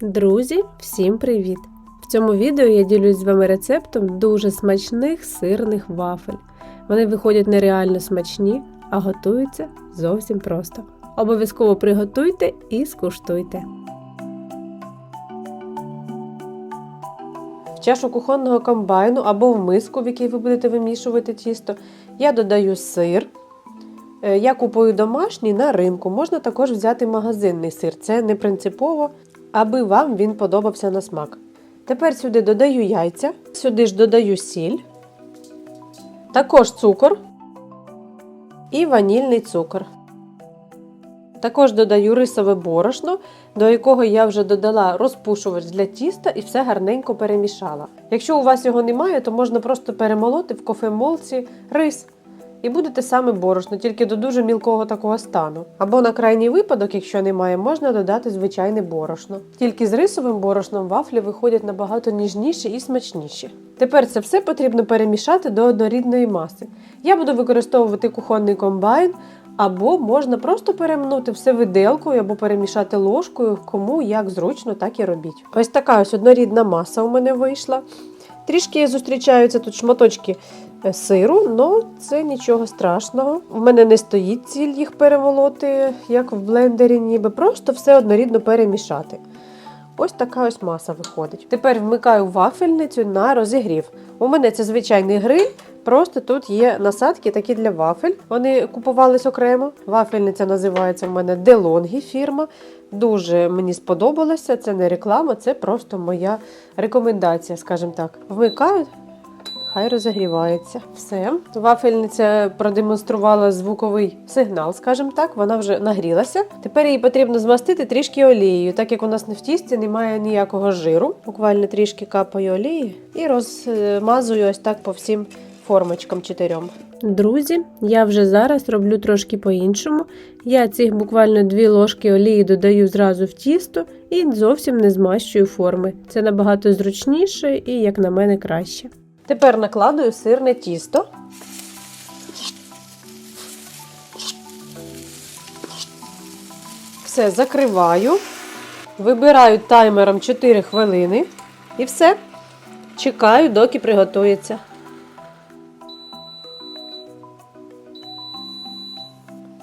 Друзі, всім привіт! В цьому відео я ділюсь з вами рецептом дуже смачних сирних вафель. Вони виходять нереально смачні, а готуються зовсім просто. Обов'язково приготуйте і скуштуйте. В чашу кухонного комбайну або в миску, в якій ви будете вимішувати тісто, я додаю сир. Е, Я купую домашній на ринку. Можна також взяти магазинний сир. Це не принципово, аби вам він подобався на смак. Тепер сюди додаю яйця, сюди ж додаю сіль, також цукор і ванільний цукор. Також додаю рисове борошно, до якого я вже додала розпушувач для тіста і все гарненько перемішала. Якщо у вас його немає, то можна просто перемолоти в кофемолці рис. І буде те саме борошно, тільки до дуже мілкого такого стану. Або на крайній випадок, якщо немає, можна додати звичайне борошно. Тільки з рисовим борошном вафлі виходять набагато ніжніші і смачніші. Тепер це все потрібно перемішати до однорідної маси. Я буду використовувати кухонний комбайн, або можна просто перемнути все виделкою або перемішати ложкою, кому як зручно, так і робіть. Ось така ось однорідна маса у мене вийшла. Трішки зустрічаються тут шматочки е, сиру, але це нічого страшного. У мене не стоїть ціль їх переволоти, як в блендері, ніби просто все однорідно перемішати. Ось така ось маса виходить. Тепер вмикаю вафельницю на розігрів. У мене це звичайний гриль, просто тут є насадки такі для вафель. Вони купувались окремо. Вафельниця називається в мене Делонгі фірма. Дуже мені сподобалося. Це не реклама, це просто моя рекомендація, скажімо так. Вмикаю. Хай розігрівається. Все. Вафельниця продемонструвала звуковий сигнал, скажімо так, вона вже нагрілася. Тепер її потрібно змастити трішки олією, так як у нас не в тісті немає ніякого жиру. Буквально трішки капаю олії і розмазую ось так по всім формочкам чотирьом. Друзі, я вже зараз роблю трошки по-іншому. Я цих буквально дві ложки олії додаю зразу в тісто і зовсім не змащую форми. Це набагато зручніше і, як на мене, краще. Тепер накладую сирне тісто. Все закриваю. Вибираю таймером 4 хвилини. І все. Чекаю, доки приготується.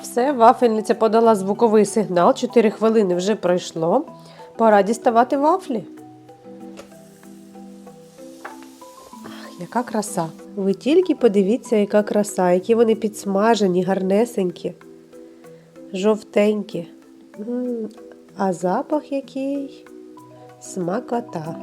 Все, вафельниця подала звуковий сигнал. 4 хвилини вже пройшло. Пора діставати вафлі. Яка краса. Ви тільки подивіться, яка краса, які вони підсмажені, гарнесенькі, жовтенькі. А запах який смакота.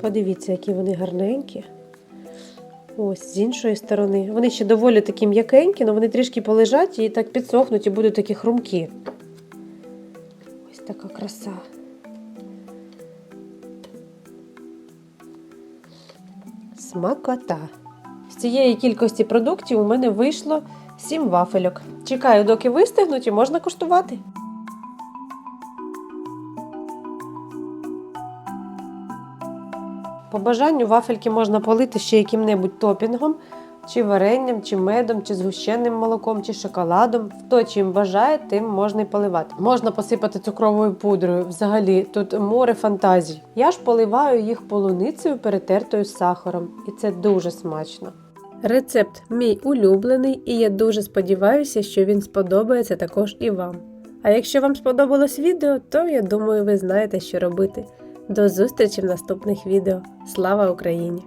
Подивіться, які вони гарненькі. Ось з іншої сторони. Вони ще доволі такі м'якенькі, але вони трішки полежать і так підсохнуть і будуть такі хрумкі. Ось така краса. Смакота. З цієї кількості продуктів у мене вийшло 7 вафельок. Чекаю, доки вистигнуть і можна куштувати. По бажанню вафельки можна полити ще яким-небудь топінгом, чи варенням, чи медом, чи згущеним молоком, чи шоколадом. Хто чим бажає, тим можна і поливати. Можна посипати цукровою пудрою. Взагалі, тут море фантазій. Я ж поливаю їх полуницею, перетертою з сахаром, і це дуже смачно. Рецепт мій улюблений, і я дуже сподіваюся, що він сподобається також і вам. А якщо вам сподобалось відео, то я думаю, ви знаєте, що робити. До зустрічі в наступних відео. Слава Україні!